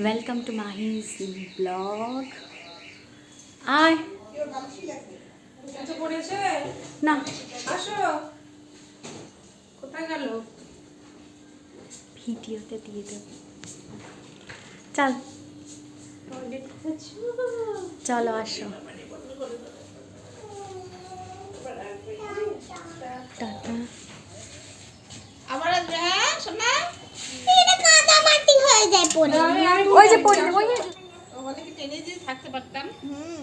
Welcome to মাহিস blog আয় না। আসো কোথায় গেল ভিডিওতে দিয়ে দেব। চল। চলো আসো টাটা আবার আসবে হ্যাঁ সোনা এটা কাদা মাটি হয়ে যায় পড়ে ওই যে পড়ে ওই যে। ওখানে কি ট্রেনে যে থাকতে পারতাম? হুম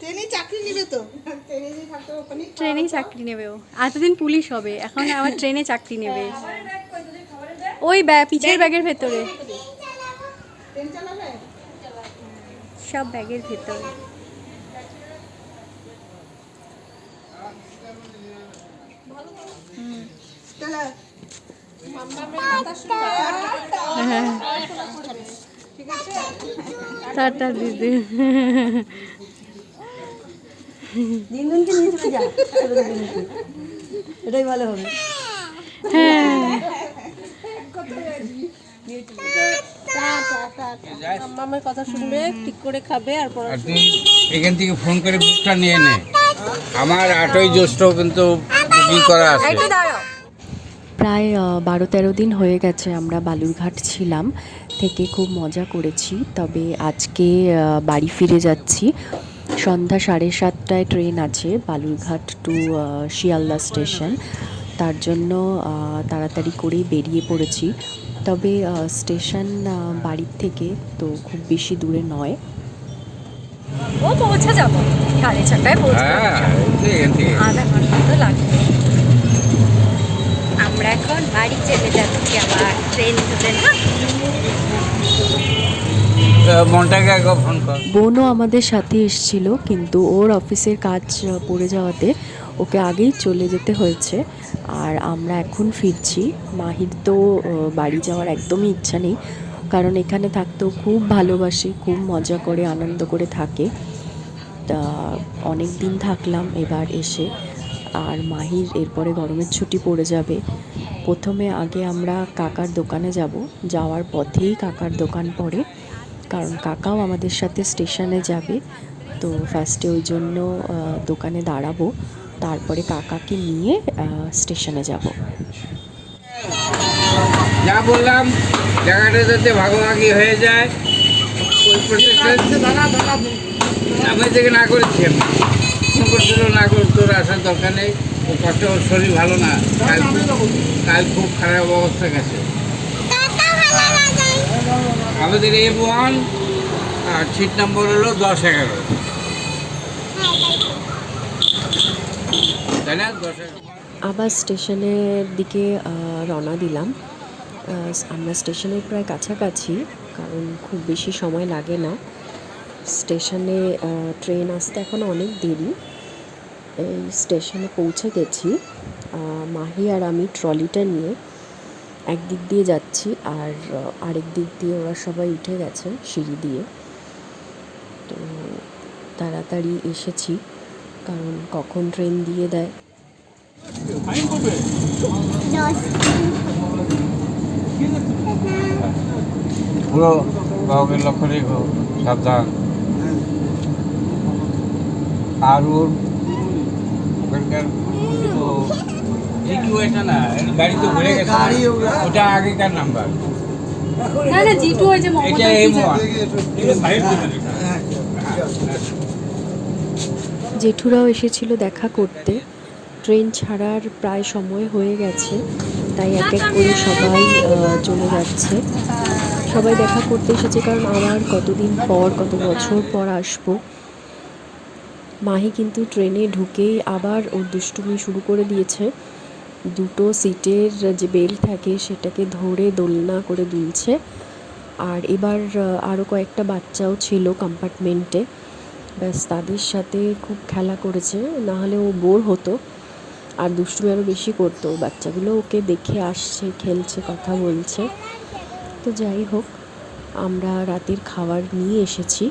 ট্রেনে চাকরি নেবে তো। ট্রেনে যে থাকতে ওখানে ট্রেনেই চাকরি নেবে ও। এতদিন পুলিশ হবে এখন আবার ট্রেনে চাকরি নেবে। ওই ব্যাগ পিছের ব্যাগের ভেতরে। সব ব্যাগের ভেতরে। টাটা দিদি। দিন দিনকে নিয়ে চলে যা এটাই ভালো হবে। হ্যাঁ। মামার কথা শুনবে ঠিক করে খাবে আর পড়া আর তুই এখান থেকে ফোন করে বুকটা নিয়ে নে। আমার আটই জ্যৈষ্ঠ কিন্তু বুকিং করা আছে। প্রায় বারো তেরো দিন হয়ে গেছে আমরা বালুরঘাট ছিলাম থেকে খুব মজা করেছি। তবে আজকে বাড়ি ফিরে যাচ্ছি। সন্ধ্যা সাড়ে সাতটায় ট্রেন আছে বালুরঘাট টু শিয়ালদা স্টেশন। তার জন্য তাড়াতাড়ি করেই বেরিয়ে পড়েছি। তবে স্টেশন বাড়ির থেকে তো খুব বেশি দূরে নয়। ও পৌঁছে যাব। সাড়ে ছটায় পৌঁছে হ্যাঁ আধা ঘণ্টা তো লাগবে আমরা এখন বাড়ি চলে যাচ্ছি আবার ট্রেন ধরে না তো মনটাকে একবার ফোন কর বোনও আমাদের সাথে এসেছিল কিন্তু ওর অফিসের কাজ পড়ে যাওয়াতে ওকে আগেই চলে যেতে হয়েছে। আর আমরা এখন ফিরছি। মাহির তো বাড়ি যাওয়ার একদমই ইচ্ছা নেই কারণ এখানে থাকতেও খুব ভালোবাসে খুব মজা করে আনন্দ করে থাকে। তা অনেক দিন থাকলাম এবার এসে। আর মাহির এরপরে গরমের ছুটি পড়ে যাবে। প্রথমে আগে আমরা কাকার দোকানে যাব। যাওয়ার পথেই কাকার দোকান পড়ে। কারণ কাকাও আমাদের সাথে স্টেশনে যাবে। তো ফার্স্টে ওই জন্য দোকানে দাঁড়াবো। তারপরে কাকাকে নিয়ে স্টেশনে যাব। যা বললাম জায়গাটা যাতে ভাগাভাগি হয়ে যায় না করেছি ফোন করছিল না তোর আসার দরকার নেই। ও কষ্ট ওর শরীর ভালো না। কাল কাল খুব খারাপ অবস্থা গেছে। আমাদের এ ওয়ান আর সিট নম্বর হলো দশ এগারো। তাই না? দশ আবার স্টেশনের দিকে রওনা দিলাম। আমরা স্টেশনের প্রায় কাছাকাছি, কারণ খুব বেশি সময় লাগে না। স্টেশনে ট্রেন আসতে এখন অনেক দেরি। এই স্টেশনে পৌঁছে গেছি। মাহি আর আমি ট্রলিটা নিয়ে একদিক দিয়ে যাচ্ছি আর আরেক দিক দিয়ে ওরা সবাই উঠে গেছে সিঁড়ি দিয়ে। তো তাড়াতাড়ি এসেছি, কারণ কখন ট্রেন দিয়ে দেয়। লক্ষ্য সাবধান। আর ওর ওখানকার জিটু এটা না? এর ঘুরে গেছে। ওটা আগেকার নাম্বার। না না জিটু ওই যে এটা এম জেঠুরাও এসেছিল দেখা করতে। ট্রেন ছাড়ার প্রায় সময় হয়ে গেছে তাই এক এক করে সবাই আহ, চলে যাচ্ছে। সবাই দেখা করতে এসেছে কারণ আমার কতদিন পর কত বছর পর আসব। মাহি কিন্তু ট্রেনে ঢুকেই আবার ওর দুষ্টুমি শুরু করে দিয়েছে। দুটো সিটের যে বেল্ট থাকে সেটাকে ধরে দোলনা করে দুলছে আর এবার আরও কয়েকটা বাচ্চাও ছিল কম্পার্টমেন্টে ব্যাস, তাদের সাথে খুব খেলা করেছে। না হলে ও বোর হতো। আর দুষ্টুমি আরও বেশি করতো। বাচ্চাগুলো ওকে দেখে আসছে, খেলছে, কথা বলছে। তো যাই হোক, আমরা রাতের খাবার নিয়ে এসেছি।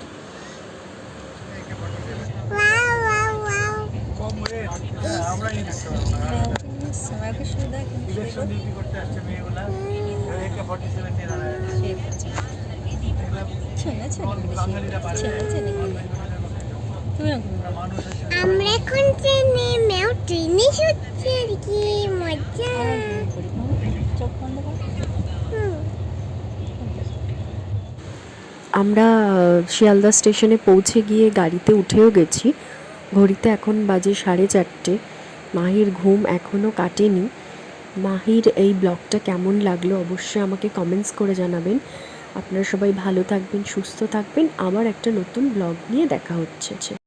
আমরা এখন ট্রেনে মেও ট্রেনে শুচ্ছে আর কি মজা। আমরা শিয়ালদা স্টেশনে পৌঁছে গিয়ে গাড়িতে উঠেও গেছি। ঘড়িতে এখন বাজে সাড়ে চারটে। মাহির ঘুম এখনও কাটেনি। মাহির এই ব্লগটা কেমন লাগল অবশ্যই আমাকে কমেন্টস করে জানাবেন। আপনারা সবাই ভালো থাকবেন, সুস্থ থাকবেন। আবার একটা নতুন ব্লগ নিয়ে দেখা হচ্ছে।